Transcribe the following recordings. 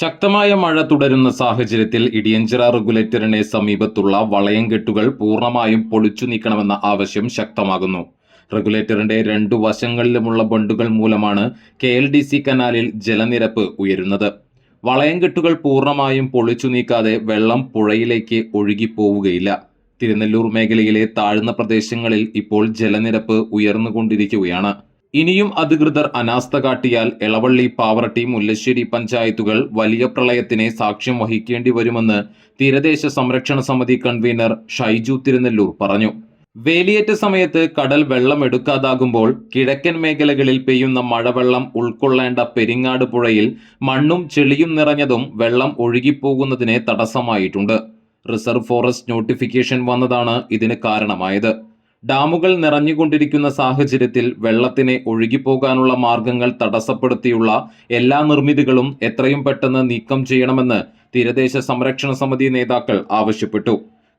ശക്തമായ മഴ തുടരുന്ന സാഹചര്യത്തിൽ ഇടിയഞ്ചിറ റെഗുലേറ്ററിനെ സമീപത്തുള്ള വളയംകെട്ടുകൾ പൂർണമായും പൊളിച്ചു നീക്കണമെന്ന ആവശ്യം ശക്തമാകുന്നു. റെഗുലേറ്ററിന്റെ രണ്ടു വശങ്ങളിലുമുള്ള ബണ്ടുകൾ മൂലമാണ് കെ എൽ ഡി സി കനാലിൽ ജലനിരപ്പ് ഉയരുന്നത്. വളയംകെട്ടുകൾ പൂർണമായും പൊളിച്ചു നീക്കാതെ വെള്ളം പുഴയിലേക്ക് ഒഴുകിപ്പോവുകയില്ല. തിരുനെല്ലൂർ മേഖലയിലെ താഴ്ന്ന പ്രദേശങ്ങളിൽ ഇപ്പോൾ ജലനിരപ്പ് ഉയർന്നുകൊണ്ടിരിക്കുകയാണ്. ഇനിയും അധികൃതർ അനാസ്ഥ കാട്ടിയാൽ എളവള്ളി പാവറട്ടി മുല്ലശ്ശേരി പഞ്ചായത്തുകൾ വലിയ പ്രളയത്തിന് സാക്ഷ്യം വഹിക്കേണ്ടി വരുമെന്ന് തീരദേശ സംരക്ഷണ സമിതി കൺവീനർ ഷൈജു തിരുനെല്ലൂർ പറഞ്ഞു. വേലിയേറ്റ സമയത്ത് കടൽ വെള്ളം എടുക്കാതാകുമ്പോൾ കിഴക്കൻ മേഖലകളിൽ പെയ്യുന്ന മഴവെള്ളം ഉൾക്കൊള്ളേണ്ട പെരിങ്ങാട് പുഴയിൽ മണ്ണും ചെളിയും നിറഞ്ഞതും വെള്ളം ഒഴുകിപ്പോകുന്നതിന് തടസ്സമായിട്ടുണ്ട്. റിസർവ് ഫോറസ്റ്റ് നോട്ടിഫിക്കേഷൻ വന്നതാണ് ഇതിന് കാരണമായത്. ഡാമുകൾ നിറഞ്ഞുകൊണ്ടിരിക്കുന്ന സാഹചര്യത്തിൽ വെള്ളത്തിന് ഒഴുകിപ്പോകാനുള്ള മാർഗങ്ങൾ തടസ്സപ്പെടുത്തിയുള്ള എല്ലാ നിർമ്മിതികളും എത്രയും പെട്ടെന്ന് നീക്കം ചെയ്യണമെന്ന് തീരദേശ സംരക്ഷണ സമിതി നേതാക്കൾ ആവശ്യപ്പെട്ടു.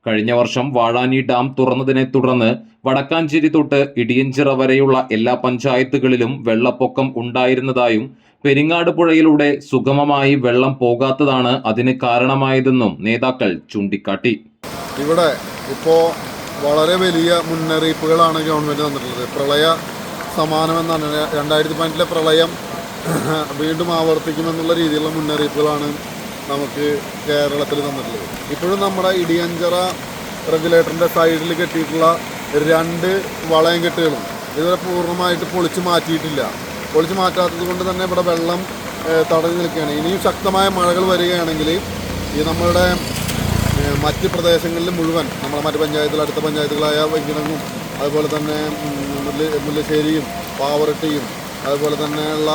കഴിഞ്ഞ വർഷം വാഴാനി ഡാം തുറന്നതിനെ തുടർന്ന് വടക്കാഞ്ചേരി തൊട്ട് ഇടിയഞ്ചിറ വരെയുള്ള എല്ലാ പഞ്ചായത്തുകളിലും വെള്ളപ്പൊക്കം ഉണ്ടായിരുന്നതായും പെരിങ്ങാട് പുഴയിലൂടെ സുഗമമായി വെള്ളം പോകാത്തതാണ് അതിന് കാരണമായതെന്നും നേതാക്കൾ ചൂണ്ടിക്കാട്ടി. ഇവിടെ ഇപ്പോൾ വളരെ വലിയ മുന്നറിയിപ്പുകളാണ് ഗവൺമെന്റ് തന്നിട്ടുള്ളത്. പ്രളയ സമാനമെന്നാണ് രണ്ടായിരത്തി പതിനെട്ടിലെ പ്രളയം വീണ്ടും ആവർത്തിക്കുമെന്നുള്ള രീതിയിലുള്ള മുന്നറിയിപ്പുകളാണ് നമുക്ക് കേരളത്തിൽ തന്നിട്ടുള്ളത്. ഇപ്പോഴും നമ്മുടെ ഇടിയഞ്ചറ റെഗുലേറ്ററിന്റെ സൈഡിൽ കെട്ടിയിട്ടുള്ള രണ്ട് വളയം കെട്ടുകളും ഇതുവരെ പൂർണമായിട്ട് പൊളിച്ച് മാറ്റിയിട്ടില്ല. പൊളിച്ച് മാറ്റാത്തത് കൊണ്ട് തന്നെ ഇവിടെ വെള്ളം തടഞ്ഞു നിൽക്കുകയാണ്. ഇനിയും ശക്തമായ മഴകൾ വരികയാണെങ്കിൽ ഈ നമ്മളുടെ മറ്റ് പ്രദേശങ്ങളിൽ മുഴുവൻ നമ്മുടെ മറ്റ് പഞ്ചായത്തിൽ അടുത്ത പഞ്ചായത്തുകളായ വെങ്കിടങ്ങും അതുപോലെ തന്നെ മുല്ല മുല്ലശ്ശേരിയും പാവറട്ടിയും അതുപോലെ തന്നെയുള്ള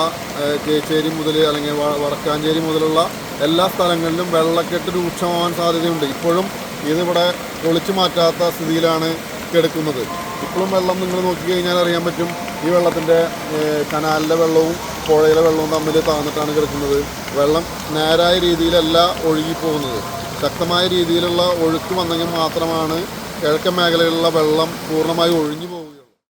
കേച്ചേരി മുതൽ അല്ലെങ്കിൽ വടക്കാഞ്ചേരി മുതലുള്ള എല്ലാ സ്ഥലങ്ങളിലും വെള്ളക്കെട്ട് രൂക്ഷമാവാൻ സാധ്യതയുണ്ട്. ഇപ്പോഴും ഇതിവിടെ പൊളിച്ചു മാറ്റാത്ത സ്ഥിതിയിലാണ് കിടക്കുന്നത്. ഇപ്പോഴും വെള്ളം നിങ്ങൾ നോക്കിക്കഴിഞ്ഞാൽ അറിയാൻ പറ്റും ഈ വെള്ളത്തിന്റെ കനാലിലെ വെള്ളവും പുഴയിലെ വെള്ളവും തമ്മിൽ താന്നിട്ടാണ് കിടക്കുന്നത്. വെള്ളം നേരായ രീതിയിലല്ല ഒഴുകിപ്പോകുന്നത്. ശക്തമായ രീതിയിലുള്ള ഒഴുക്ക് വന്നെങ്കിൽ മാത്രമാണ് കിഴക്കൻ മേഖലയിലുള്ള വെള്ളം പൂർണമായി ഒഴിഞ്ഞു പോകുന്നത്.